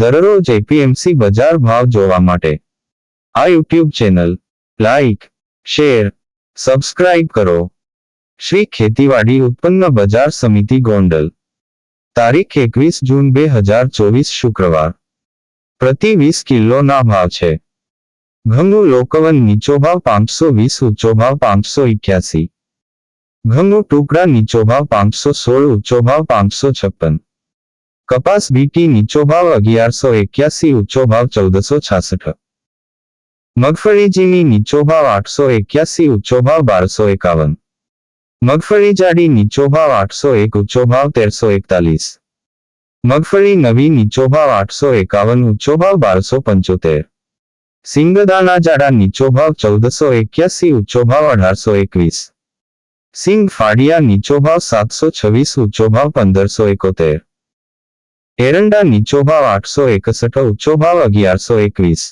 દરરોજ એપીએમસી બજાર ભાવ જોવા માટે. આ YouTube channel, like, share, subscribe કરો. શ્રી ખેતીવાડી ઉત્પન્ન બજાર સમિતિ ગોંડલ. તારીખ એકવીસ જૂન બે હજાર ચોવીસ શુક્રવાર. પ્રતિ વીસ કિલોના ભાવ છે. ઘઉંનું લોકવન નીચો ભાવ પાંચસો વીસ, ઊંચો ભાવ પાંચસો ઇઠ્યાસી ઘઉંનું ટુકડા નીચો ભાવ પાંચસો સોળ, ઊંચો ભાવ પાંચસો છપ્પન. કપાસ બીટી નીચો ભાવ અગિયારસો એક્યાસી ઊંચો ભાવ ચૌદસો છાસઠ મગફળી ઝીણી નીચો ભાવ આઠસો એક્યાસી ઊંચો ભાવ બારસો એકાવન મગફળી જાડી નીચો ભાવ આઠસો એક ઊંચો ભાવ તેરસો એકતાલીસ મગફળી નવી નીચો ભાવ આઠસો એકાવન ઊંચો ભાવ બારસો પંચોતેર સિંગદાણા જાડા નીચો ભાવ ચૌદસો એક્યાસી ઊંચો ભાવ અઢારસો એકવીસ સિંગ ફાડિયા નીચો ભાવ સાતસો છવ્વીસ ઊંચો ભાવ પંદરસો એકોતેર એરંડા નીચો ભાવ આઠસો એકસઠ ઊંચો ભાવ અગિયારસો એકવીસ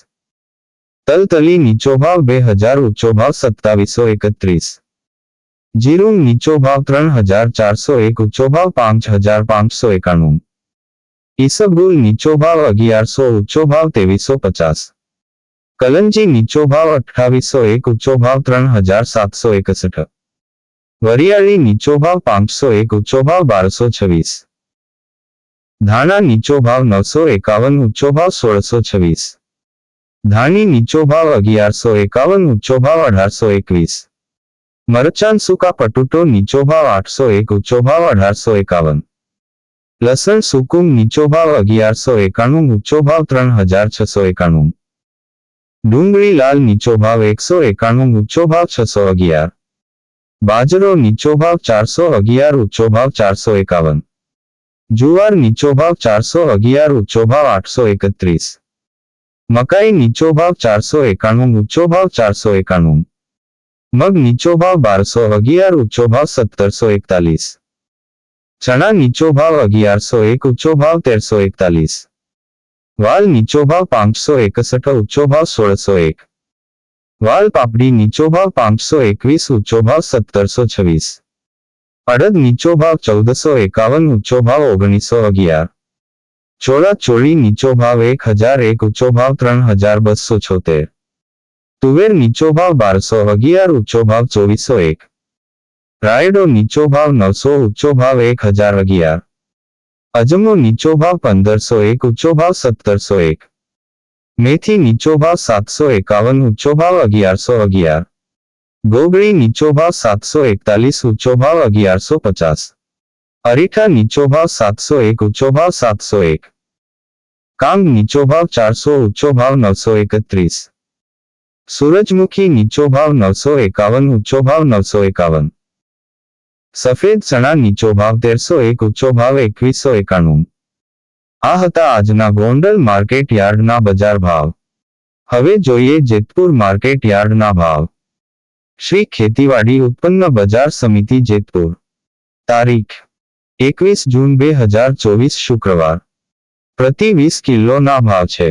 તલતલી નીચો ભાવ બે હજાર ઊંચો ભાવ સત્તાવીસો એકત્રીસ જીરું નીચો ભાવ ત્રણ હજાર ચારસો એક ઊંચો ભાવ પાંચ હજાર પાંચસો એકાણું ઈસબગુલ નીચો ભાવ અગિયારસો ઊંચો ભાવ ત્રેવીસો પચાસ કલંજી નીચો ભાવ અઠ્ઠાવીસો એક ઊંચો ભાવ ત્રણ હજાર સાતસો એકસઠ વરિયાળી નીચો ભાવ પાંચસો એક ઊંચો ભાવ બારસો છવ્વીસ ધાણા નીચો ભાવ નવસો એકાવન, ઊંચો ભાવ સોળસો છવ્વીસ. ધાણી નીચો ભાવ અગિયારસો એકાવન, ઊંચો ભાવ અઢારસો એકવીસ. મરચાન સૂકા પટુટો નીચો ભાવ આઠસો એક, ઊંચો ભાવ અઢારસો એકાવન. લસણ સુકુમ નીચો ભાવ અગિયારસો એકાણું, ઊંચો ભાવ ત્રણ હજાર છસો એકાણું. ડુંગળી લાલ નીચો ભાવ એકસો એકાણું, ઊંચો ભાવ છસો અગિયાર. બાજરો નીચો ભાવ ચારસો અગિયાર, ઊંચો ભાવ ચારસો એકાવન. જુવાર નીચો ભાવ ચારસો અગિયાર ઊંચો ભાવ આઠસો એકત્રીસ મકાઈ નીચો ભાવ ચારસો એકાણું ઊંચો ભાવ ચારસો એકાણું મગ નીચો ભાવ બારસો અગિયાર ઊંચો ભાવ સત્તરસો એકતાલીસ ચણા નીચો ભાવ અગિયારસો એક ઊંચો ભાવ તેરસો એકતાલીસ વાલ નીચો ભાવ પાંચસો એકસઠ ઊંચો ભાવ સોળસો એક વાલ પાપડી નીચો ભાવ પાંચસો એકવીસ ઊંચો ભાવ સત્તરસો છવ્વીસ અડદ નીચો ભાવ ચૌદસો એકાવન, ઊંચો ભાવ ઓગણીસો અગિયાર. ચોળા ચોળી નીચો ભાવ એક હજાર એક, ઊંચો ભાવ ત્રણ હજાર બસો છોતેર. તુવેર નીચો ભાવ બારસો અગિયાર, ઊંચો ભાવ ચોવીસો એક. રાયડો નીચો ભાવ નવસો, ઊંચો ભાવ એક હજાર અગિયાર. અજમો નીચો ભાવ પંદરસો એક, ઊંચો ભાવ સત્તરસો એક. મેથી નીચો ભાવ સાતસો એકાવન, ઊંચો ભાવ અગિયારસો અગિયાર. ગોગળી નીચો ભાવ સાતસો એકતાલીસ ઊંચો ભાવ અગિયારસો પચાસ. અરીઠા નીચો ભાવ સાતસો એક ઊંચો ભાવ સાતસો એક. કાંગ નીચો ભાવ ચારસો ઊંચો ભાવ નવસો એકત્રીસ. સૂરજમુખી નીચો ભાવ નવસો એકાવન ઊંચો ભાવ નવસો એકાવન. સફેદ ચણા નીચો ભાવ તેરસો એક ઊંચો ભાવ એકવીસો એકાણું. આ હતા આજના ગોંડલ માર્કેટ યાર્ડના બજાર ભાવ. હવે જોઈએ જેતપુર માર્કેટ યાર્ડના ભાવ. શ્રી ખેતીવાડી ઉત્પન્ન બજાર સમિતિ જેતપુર તારીખ એકવીસ જૂન બે હજાર ચોવીસ શુક્રવાર પ્રતિ વીસ કિલોના ભાવ છે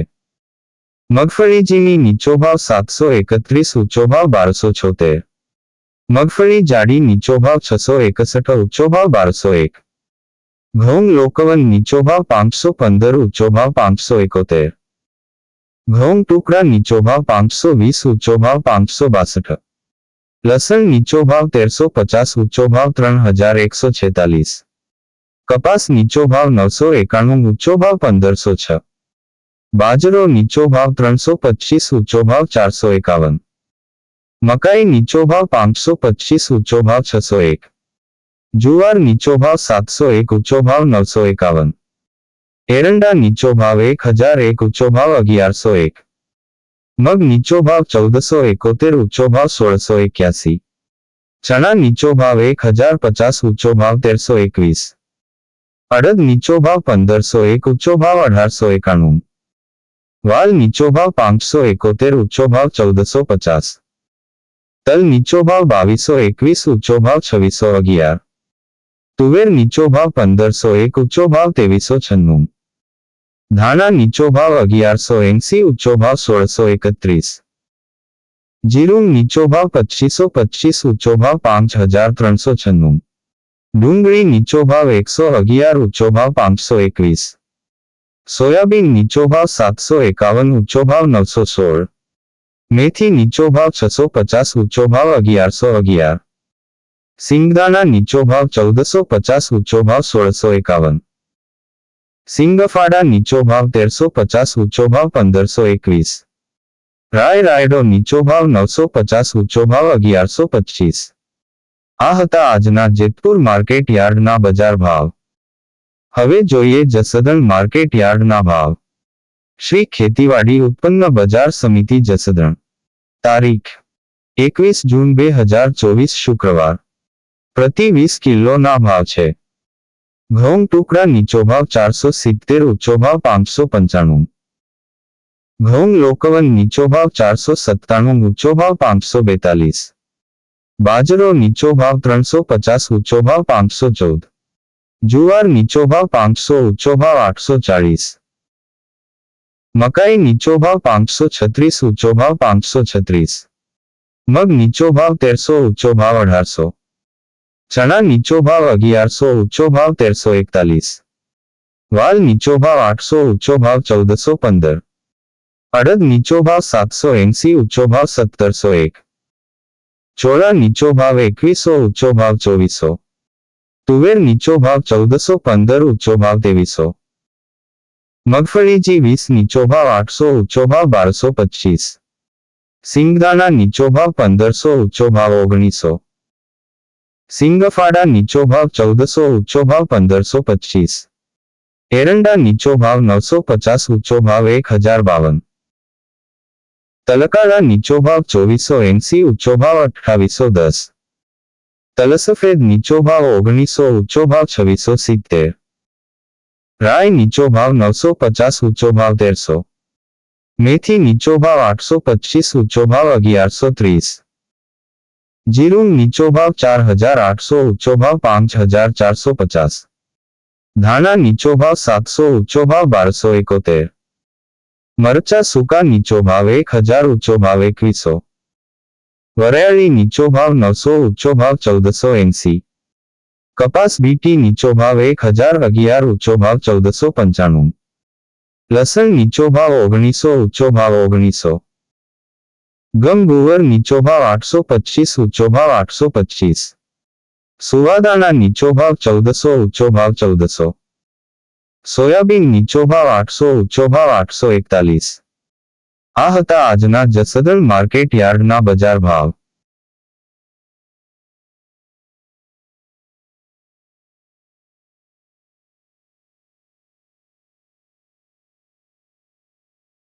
મગફળી ઝીણી નીચો ભાવ સાતસો એકત્રીસ ઊંચો ભાવ બારસો છોતેર મગફળી જાડી નીચો ભાવ છસો એકસઠ ઊંચો ભાવ બારસો એક ઘઉં લોકવન નીચો ભાવ પાંચસો પંદર ઊંચો ભાવ પાંચસો એકોતેર ઘઉં ટુકડા નીચો ભાવ પાંચસો વીસ ઊંચો ભાવ પાંચસો બાસઠ લસણ નીચો ભાવ તેરસો પચાસ, ઊંચો ભાવ ત્રણ હજાર એકસો છેતાલીસ. કપાસ નીચો ભાવ નવસો એકાણું, ઊંચો ભાવ પંદરસો છ. બાજરો નીચો ભાવ ત્રણસો પચીસ, ઊંચો ભાવ ચારસો એકાવન. મકાઈ નીચો ભાવ પાંચસો પચીસ, ઊંચો ભાવ છસો એક. જુવાર નીચો ભાવ સાતસો એક, ઊંચો ભાવ નવસો એકાવન. એરંડા નીચો ભાવ એક હજાર એક, ઊંચો ભાવ અગિયારસો એક. મગ નીચો ભાવ ચૌદસો એકોતેર ઊંચો ભાવ સોળસો એક્યાસી ચણા નીચો ભાવ એક હજાર પચાસ ઊંચો ભાવ તેરસો એકવીસ અડદ નીચો ભાવ પંદરસો એક ઊંચો ભાવ અઢારસો એકાણું વાલ નીચો ભાવ પાંચસો એકોતેર ઊંચો ભાવ ચૌદસો પચાસ તલ નીચો ભાવ બાવીસો એકવીસ ઊંચો ભાવ છવ્વીસો અગિયાર તુવેર નીચો ભાવ પંદરસો એક ઊંચો ભાવ ત્રેવીસો છન્નું ધાણા નીચો ભાવ અગિયારસો એંસી ઊંચો ભાવ સોળસો એકત્રીસ જીરું નીચો ભાવ પચીસો પચીસ ઊંચો ભાવ પાંચ હજાર ત્રણસો છન્નું ડુંગળી નીચો ભાવ એકસો અગિયાર ઊંચો ભાવ પાંચસો એકવીસ સોયાબીન નીચો ભાવ સાતસો એકાવન ઊંચો ભાવ નવસો સોળ મેથી નીચો ભાવ છસો પચાસ ઊંચો ભાવ અગિયારસો અગિયાર સિંગદાણા નીચો ભાવ ચૌદસો પચાસ ઊંચો ભાવ સોળસો એકાવન સિંગફાડા નીચો ભાવ તેરસો પચાસ, ઊંચો ભાવ પંદરસો એકવીસ. રાય રાયડો નીચો ભાવ નવસો પચાસ, ઊંચો ભાવ અગિયારસો પચીસ. આ હતા આજના જેતપુર માર્કેટ યાર્ડના બજાર ભાવ. હવે જોઈએ જસદણ માર્કેટ યાર્ડના ભાવ. શ્રી ખેતીવાડી ઉત્પન્ન બજાર સમિતિ જસદણ. તારીખ. એકવીસ જૂન બે હજાર ચોવીસ શુક્રવાર. પ્રતિ વીસ કિલોના ભાવ છે. ઘઉં ટુકડા નીચો ભાવ ચારસો સિત્તેર ઊંચો ભાવ પાંચસો પંચાણું ઘઉં લોકવન નીચો ભાવ ચારસો સત્તાણું ઊંચો ભાવ પાંચસો બેતાલીસ બાજરો નીચો ભાવ ત્રણસો પચાસ ઊંચો ભાવ પાંચસો ચૌદ જુવાર નીચો ભાવ પાંચસો ઊંચો ભાવ આઠસો ચાળીસ મકાઈ નીચો ભાવ પાંચસો છત્રીસ ઊંચો ભાવ પાંચસો છત્રીસ મગ નીચો ભાવ તેરસો ઊંચો ભાવ અઢારસો ચણા નીચો ભાવ અગિયારસો ઊંચો ભાવ તેરસો એકતાલીસ. વાલ નીચો ભાવ આઠસો ઊંચો ભાવ ચૌદસો પંદર. અડદ નીચો ભાવ સાતસો એંસી ઊંચો ભાવ સત્તરસો એક. ચોળા નીચો ભાવ એકવીસો ઊંચો ભાવ ચોવીસો. તુવેર નીચો ભાવ ચૌદસો પંદર ઊંચો ભાવ ત્રેવીસો. મગફળીજી વીસ નીચો ભાવ આઠસો ઊંચો ભાવ બારસો પચીસ. સિંગદાણા નીચો ભાવ પંદરસો ઊંચો ભાવ ઓગણીસો. સિંગફાડા નીચો ભાવ ચૌદસો ઊંચો ભાવ પંદરસો પચીસ એરંડા નીચો ભાવ નવસો પચાસ ઊંચો ભાવ એક હજાર બાવન તલકાળા નીચો ભાવ ચોવીસો એંસી ઊંચો ભાવ અઠ્ઠાવીસો દસ તલસફેદ નીચો ભાવ ઓગણીસો ઊંચો ભાવ છવ્વીસો સિત્તેર રાય નીચો ભાવ નવસો પચાસ ઊંચો ભાવ તેરસો મેથી નીચો ભાવ આઠસો પચીસ ઊંચો ભાવ અગિયારસો ત્રીસ જીરું નીચો ભાવ ચાર હજાર આઠસો ઊંચો ભાવ પાંચ હજાર ચારસો પચાસ ધાણા નીચો ભાવ સાતસો ઊંચો ભાવ બારસો એકોતેર મરચા સૂકા નીચો ભાવ એક હજાર ઊંચો ભાવ એકવીસો વરિયાળી નીચો ભાવ નવસો ઊંચો ભાવ ચૌદસો એંસી કપાસ બીટી નીચો ભાવ એક હજાર અગિયાર ઊંચો ભાવ ચૌદસો પંચાણું લસણ નીચો ભાવ ઓગણીસો ઊંચો ભાવ ઓગણીસો ગમ ગુવર નીચો ભાવ આઠસો પચીસ, ઊંચો ભાવ આઠસો પચીસ. સુવાદાણા નીચો ભાવ ચૌદસો, ઊંચો ભાવ ચૌદસો. સોયાબીન નીચો ભાવ આઠસો, ઊંચો ભાવ આઠસો એકતાલીસ. આ હતા આજના જસદણ માર્કેટ યાર્ડના બજાર ભાવ.